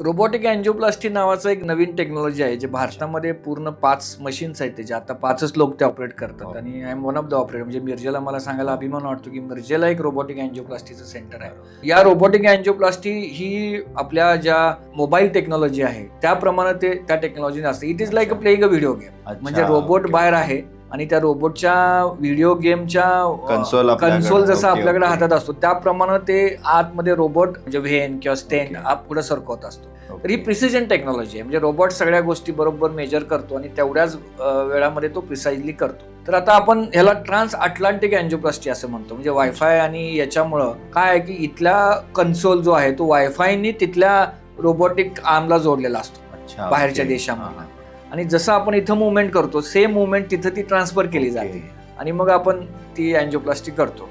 Robotic angioplasty नावाचं एक नवीन technology आहे जे भारतामध्ये पूर्ण पाच मशीन्स आहेत त्याचे. आता पाचच लोक ते ऑपरेट करतात. हो. आणि I am one of the operator म्हणजे मिरजेला मला सांगायला अभिमान वाटतो की मिरजेला एक रोबोटिक अँजिओप्लास्टीचं सेंटर आहे. या रोबोटिक अँजिओप्लास्टी ही आपल्या ज्या मोबाईल टेक्नॉलॉजी आहे त्याप्रमाणे ते त्या टेक्नॉलॉजी असते. It is like a playing a video game म्हणजे रोबोट. बाहेर आहे आणि त्या रोबोटच्या व्हिडिओ गेमच्या आपल्याकडे, कन्सोल जसा आपल्याकडे. हातात असतो त्याप्रमाणे ते आतमध्ये रोबोट म्हणजे व्हेन किंवा स्टेन. पुढे सरकवत असतो. तर ही प्रिसिजन टेक्नॉलॉजी आहे म्हणजे रोबोट सगळ्या गोष्टी बरोबर मेजर करतो आणि तेवढ्याच वेळामध्ये तो प्रिसाइजली करतो तर आता आपण ह्याला ट्रान्स अटलांटिक अँजिओप्लास्टी असं म्हणतो म्हणजे वायफाय आणि याच्यामुळं काय आहे की इथल्या कन्सोल जो आहे तो वायफायनी तिथल्या रोबोटिक आर्मला जोडलेला असतो बाहेरच्या. देशामध्ये. आणि जसं आपण इथं मुवमेंट करतो सेम मुवमेंट तिथं ती ट्रान्सफर केली. जाते आणि मग आपण ती अँजिओप्लास्टी करतो